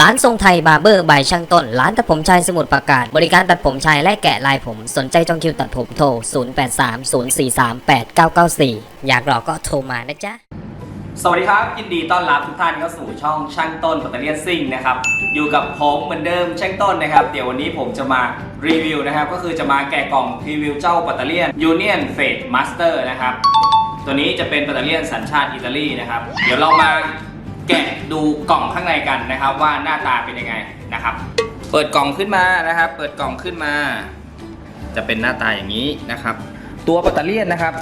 ร้านทรงไทยบาร์เบอร์บายช่างต้น ร้านตัดผมชายสมุทรปราการ บริการตัดผมชายและแกะลายผม สนใจจองคิวตัดผมโทร 0830438994 อยากหลอกก็โทรมานะจ๊ะ สวัสดีครับ ยินดีต้อนรับทุกท่านเข้าสู่ช่องช่างต้นปัตเตอร์เลียนซิ่งนะครับ อยู่กับผมเหมือนเดิมช่างต้นนะครับ เดี๋ยววันนี้ผมจะมารีวิวนะครับ ก็คือจะมาแกะกล่องรีวิวเจ้าปัตเตอร์เลียนยูเนียนเฟดมาสเตอร์นะครับ ตัวนี้จะเป็นปัตเตอร์เลียนสัญชาติอิตาลีนะครับ เดี๋ยวเรามา แกะดูกล่องข้างในกันนะครับ ว่าหน้าตาเป็นยังไงนะครับ เปิดกล่องขึ้นมานะครับ เปิดกล่องขึ้นมา จะเป็นหน้าตาอย่างนี้นะครับ ตัวปัตเตอร์เลียนะครับ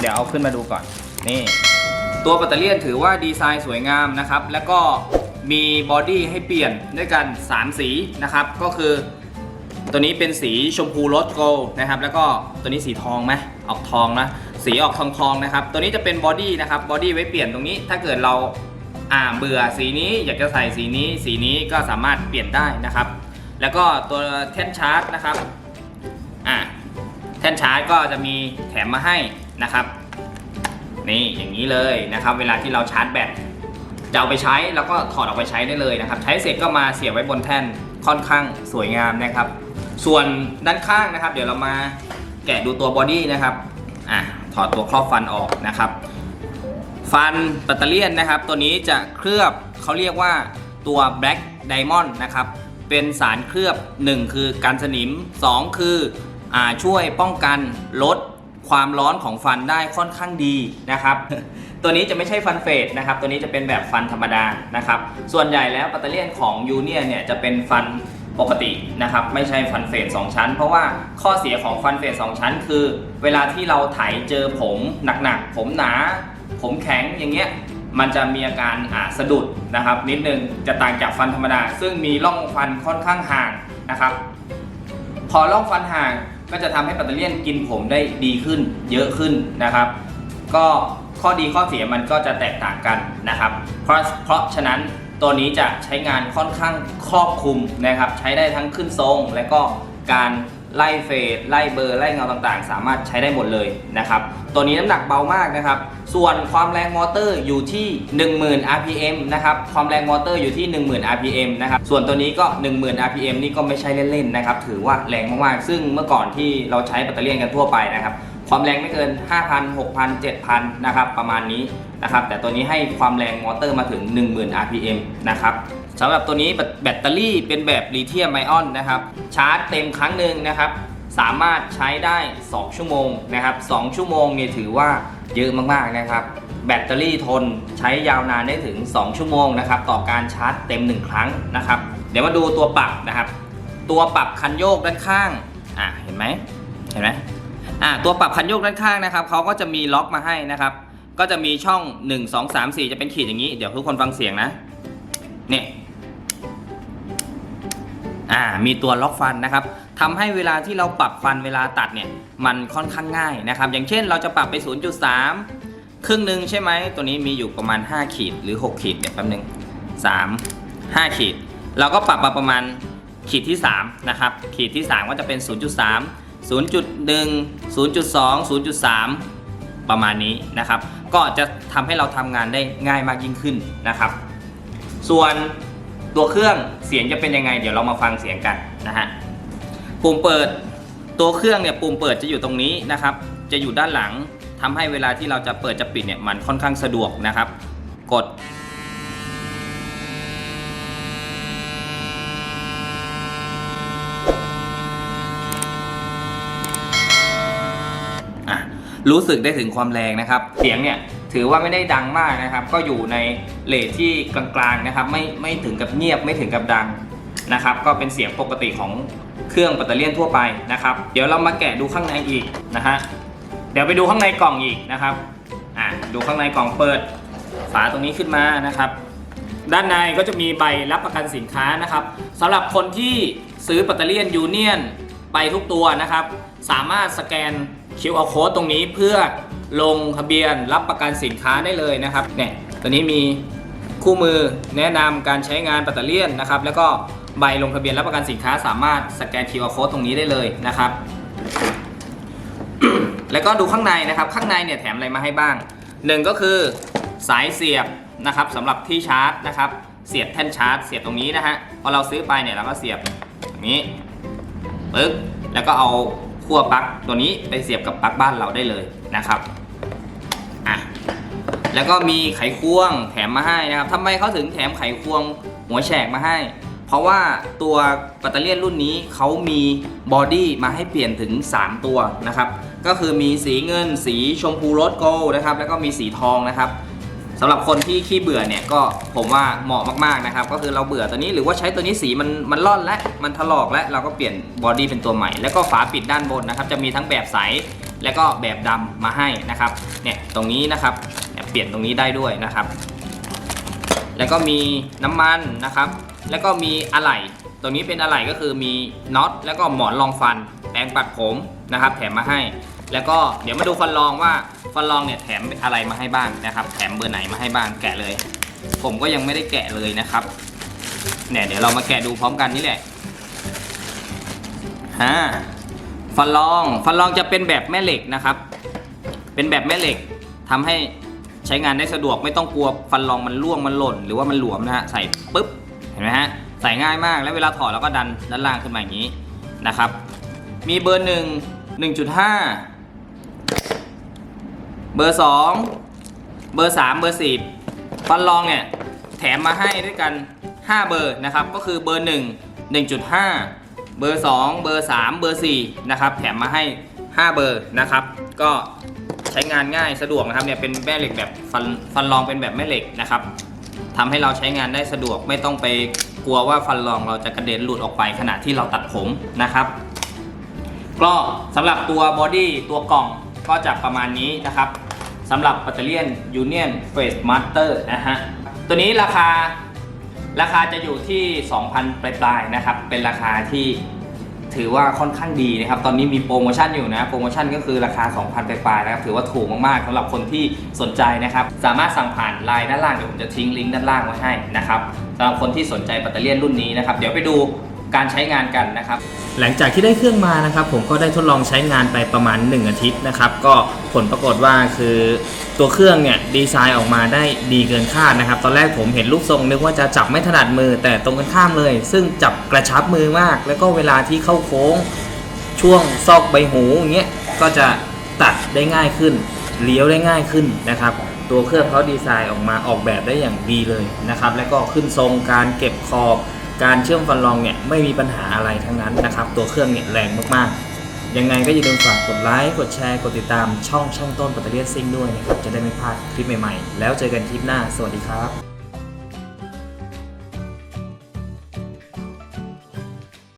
เดี๋ยวเอาขึ้นมาดูก่อนนี่ ตัวปัตเตอร์เลียนถือว่าดีไซน์สวยงามนะครับ แล้วก็มีบอดี้ให้เปลี่ยนด้วยกัน 3 สีนะครับ ก็คือตัวนี้เป็นสีชมพูโรสโกล์นะครับ แล้วก็ตัวนี้สีทองไหมออกทองนะ สีออกทองทองๆนะครับ ตัวนี้จะเป็นบอดี้นะครับ บอดี้ไว้เปลี่ยนตรงนี้ ถ้าเกิดเรา อ่าเบื่อสีนี้อยากจะใส่สีนี้สีนี้ก็สามารถเปลี่ยนได้นะครับ แล้วก็ตัวแท่นชาร์จนะครับอ่าแท่นชาร์จก็จะมีแถมมาให้นะครับนี่อย่างนี้เลยนะครับ เวลาที่เราชาร์จแบตจะเอาไปใช้แล้วก็ถอดออกไปใช้ได้เลยนะครับ ใช้เสร็จก็มาเสียบไว้บนแท่นค่อนข้างสวยงามนะครับ ส่วนด้านข้างนะครับ เดี๋ยวเรามาแกะดูตัวบอดี้นะครับอะถอดตัวครอบฟันออกนะครับ ฟันปัตเตอร์เลียนนะครับ ตัวนี้จะเคลือบเขาเรียกว่าตัว Black Diamond นะครับ เป็นสารเคลือบ 1 คือกันสนิม 2 คืออช่วยป้องกันลดความร้อนของฟันได้ค่อนข้างดีนะครับ ตัวนี้จะไม่ใช่ฟันเฟดนะครับ ตัวนี้จะเป็นแบบฟันธรรมดานะครับ ส่วนใหญ่แล้วปัตเตอร์เลียนของยูเนียเนี่ยจะเป็นฟันปกตินะครับ ไม่ใช่ฟันเฟด2ชั้น เพราะว่าข้อเสียของฟันเฟด2ชั้น คือ เวลาที่เราไถเจอผมหนักๆผมหนา ผมแข็งอย่างเงี้ยมันจะมีอาการอ่าสะดุดนะครับ นิดนึงจะต่างจากฟันธรรมดา ซึ่งมีร่องฟันค่อนข้างห่างนะครับ พอร่องฟันห่างก็จะทำให้ปัตเตอร์เลียนกินผมได้ดีขึ้น เยอะขึ้นนะครับ ก็ข้อดีข้อเสียมันก็จะแตกต่างกันนะครับ เพราะเพราะฉะนั้นตัวนี้จะใช้งานค่อนข้างครอบคลุมนะครับ ใช้ได้ทั้งขึ้นทรงและก็การ ไล่เฟดไล่เบอร์ไล่เงาต่างๆ สามารถใช้ได้หมดเลยนะครับ ตัวนี้น้ำหนักเบามากนะครับ ส่วนความแรงมอเตอร์อยู่ที่ 10,000 rpm นะครับ ความแรงมอเตอร์อยู่ที่ 10,000 rpm นะครับ ส่วนตัวนี้ก็ 10,000 rpm นี่ก็ไม่ใช่เล่นๆนะครับ ถือว่าแรงมากๆ ซึ่งเมื่อก่อนที่เราใช้แบตเตอรี่กันทั่วไปนะครับความแรงไม่เกิน 5,000 6,000 7,000 นะครับ ประมาณนี้นะครับ แต่ตัวนี้ให้ความแรงมอเตอร์มาถึง 10,000 rpm นะครับ สำหรับตัวนี้แบตเตอรี่เป็นแบบลิเธียมไอออนนะครับ ชาร์จเต็มครั้งหนึ่งนะครับ สามารถใช้ได้ 2 ชั่วโมงนะครับ2ชั่วโมงเนี่ยถือว่าเยอะมากๆนะครับ แบตเตอรี่ทนใช้ยาวนานได้ถึง 2 ชั่วโมงนะครับ ต่อการชาร์จเต็ม 1 ครั้งนะครับ เดี๋ยวมาดูตัวปรับนะครับ ตัวปรับคันโยกด้านข้างอะเห็นไหมเห็นไหมอะตัวปรับคันโยกด้านข้างนะครับเขาก็จะมีล็อกมาให้นะครับ ก็จะมีช่อง 1 2 3 4 จะเป็นขีดอย่างนี้ เดี๋ยวทุกคนฟังเสียงนะเนี่ย อ่ามีตัวล็อกฟันนะครับทำให้เวลาที่เราปรับฟันเวลาตัดเนี่ยมันค่อนข้างง่ายนะครับ อย่างเช่นเราจะปรับไป 0.3 ครึ่งหนึ่งใช่ไหมตัวนี้มีอยู่ประมาณ 5 ขีดหรือ 6 ขีดเดี๋ยวแป๊บนึง3 5 ขีด เราก็ปรับมาประมาณขีดที่3นะครับขีดที่ 3 ก็จะเป็น 0.3 0.1 0.2 0.3 ประมาณนี้นะครับ ก็จะทำให้เราทำงานได้ง่ายมากยิ่งขึ้นนะครับ ส่วน ตัวเครื่องเสียงจะเป็นยังไง เดี๋ยวเรามาฟังเสียงกันนะฮะปุ่มเปิดตัวเครื่องเนี่ยปุ่มเปิดจะอยู่ตรงนี้นะครับ จะอยู่ด้านหลังทำให้เวลาที่เราจะเปิดจะปิดเนี่ยมันค่อนข้างสะดวกนะครับ กดอะรู้สึกได้ถึงความแรงนะครับ เสียงเนี่ย ถือว่าไม่ได้ดังมากนะครับ ก็อยู่ในเลทที่กลางๆนะครับไม่ไม่ถึงกับเงียบไม่ถึงกับดังนะครับ ก็เป็นเสียงปกติของเครื่องแบตเตอรี่ทั่วไปนะครับ เดี๋ยวเรามาแกะดูข้างในอีกนะฮะเดี๋ยวไปดูข้างในกล่องอีกนะครับอะดูข้างในกล่องเปิดฝาตรงนี้ขึ้นมานะครับ ด้านในก็จะมีใบรับประกันสินค้านะครับสำหรับคนที่ซื้อแบตเตอรี่ยูเนียนไปทุกตัวนะครับ สามารถสแกน QR code ตรงนี้เพื่อ ลงทะเบียนรับประกันสินค้าได้เลยนะครับเนี่ยตัวนี้มีคู่มือแนะนำการใช้งานปัตเตอร์เลียนนะครับ แล้วก็ใบลงทะเบียนรับประกันสินค้าสามารถสแกน QR code ตรงนี้ได้เลยนะครับ แล้วก็ดูข้างในนะครับ ข้างในเนี่ยแถมอะไรมาให้บ้างหนึ่งก็คือสายเสียบนะครับสำหรับที่ชาร์จนะครับ เสียบแท่นชาร์จ เสียบตรงนี้นะฮะพอเราซื้อไปเนี่ยเราก็เสียบอย่างนี้ปึ๊บแล้วก็เอา ขั้วปลั๊กตัวนี้ไปเสียบกับปลั๊กบ้านเราได้เลยนะครับอะแล้วก็มีไขควงแถมมาให้นะครับทำไมเขาถึงแถมไขควงหัวแฉกมาให้ เพราะว่าตัวปัตเตอร์เลียนรุ่นนี้เขามีบอดี้มาให้เปลี่ยนถึง 3 ตัวนะครับ ก็คือมีสีเงิน สีชมพูโรสโกล์นะครับ แล้วก็มีสีทองนะครับ สำหรับคนที่ขี้เบื่อเนี่ยก็ผมว่าเหมาะมากๆนะครับ ก็คือเราเบื่อตัวนี้หรือว่าใช้ตัวนี้สีมันมันล่อนและมันถลอกและเราก็เปลี่ยนบอดี้เป็นตัวใหม่ แล้วก็ฝาปิดด้านบนนะครับ จะมีทั้งแบบใสแล้วก็แบบดำมาให้นะครับเนี่ยตรงนี้นะครับเเปลี่ยนตรงนี้ได้ด้วยนะครับ แล้วก็มีน้ำมันนะครับ แล้วก็มีอะไหล่ตัวนี้เป็นอะไหล่ก็คือมีน็อตแล้วก็หมอนรองฟันแปรงปัดผมนะครับ แถมมาให้ แล้วก็เดี๋ยวมาดูฟันรองว่าฟันรองเนี่ยแถมอะไรมาให้บ้างนะครับ แถมเบอร์ไหนมาให้บ้างแกะเลย ผมก็ยังไม่ได้แกะเลยนะครับเนี่ยเดี๋ยวเรามาแกะดูพร้อมกันนี่แหละฮะฟันรองฟันรองจะเป็นแบบแม่เหล็กนะครับ เป็นแบบแม่เหล็กทำให้ใช้งานได้สะดวกไม่ต้องกลัวฟันรองมันร่วงมันหล่น หรือว่ามันหลวมนะฮะใส่ปุ๊บเห็นไหมฮะใส่ง่ายมากแล้วเวลาถอดเราก็ดันด้านล่างขึ้นมาอย่างนี้นะครับ มีเบอร์หนึ่งหนึ่งจุดห้า เบอร์สองเบอร์สามเบอร์สี่ฟันรองเนี่ยแถมมาให้ด้วยกัน 5 เบอร์นะครับ ก็คือเบอร์ 1 1.5 เบอร์ 2 เบอร์ 3 เบอร์ 4 นะครับ แถมมาให้ 5 เบอร์นะครับ ก็ใช้งานง่ายสะดวกนะครับเนี่ยเป็นแม่เหล็กแบบฟันฟันรองเป็นแบบแม่เหล็กนะครับทำให้เราใช้งานได้สะดวกไม่ต้องไปกลัวว่าฟันรองเราจะกระเด็นหลุดออกไปขณะที่เราตัดผมนะครับก็สำหรับตัวบอดี้ตัวกล่องก็จะประมาณนี้นะครับ สำหรับปัตเตอร์เลียนยูเนียนเฟสมาสเตอร์นะฮะ ตัวนี้ราคาราคาจะอยู่ที่ 2,000 ปลายๆนะครับ เป็นราคาที่ถือว่าค่อนข้างดีนะครับ ตอนนี้มีโปรโมชั่นอยู่นะ โปรโมชั่นก็คือราคา 2,000 ปลายๆนะครับ ถือว่าถูกมากๆสำหรับคนที่สนใจนะครับ สามารถสั่งผ่านไลน์ด้านล่าง เดี๋ยวผมจะทิ้งลิงก์ด้านล่างไว้ให้นะครับสำหรับคนที่สนใจปัตเตอร์เลียนรุ่นนี้นะครับ เดี๋ยวไปดู การใช้งานกันนะครับ หลังจากที่ได้เครื่องมานะครับ ผมก็ได้ทดลองใช้งานไปประมาณ 1 อาทิตย์นะครับ ก็ผลปรากฏว่าคือตัวเครื่องเนี่ยดีไซน์ออกมาได้ดีเกินคาดนะครับ ตอนแรกผมเห็นรูปทรงนึกว่าจะจับไม่ถนัดมือแต่ตรงกันข้ามเลย ซึ่งจับกระชับมือมาก แล้วก็เวลาที่เข้าโค้ง ช่วงซอกใบหูอย่างเงี้ยก็จะตัดได้ง่ายขึ้นเลี้ยวได้ง่ายขึ้นนะครับ ตัวเครื่องเขาดีไซน์ออกมาออกแบบได้อย่างดีเลยนะครับ แล้วก็ขึ้นทรงการเก็บขอบ การเชื่อมฟันรองเนี่ยไม่มีปัญหาอะไรทั้งนั้นนะครับ ตัวเครื่องเนี่ยแรงมากๆ ยังไงก็อย่าลืมฝากกดไลค์ กดแชร์ กดติดตามช่องช่างต้นปัตเตอร์เลียซิ่งด้วยนะครับ จะได้ไม่พลาดคลิปใหม่ๆ แล้วเจอกันคลิปหน้า สวัสดีครับ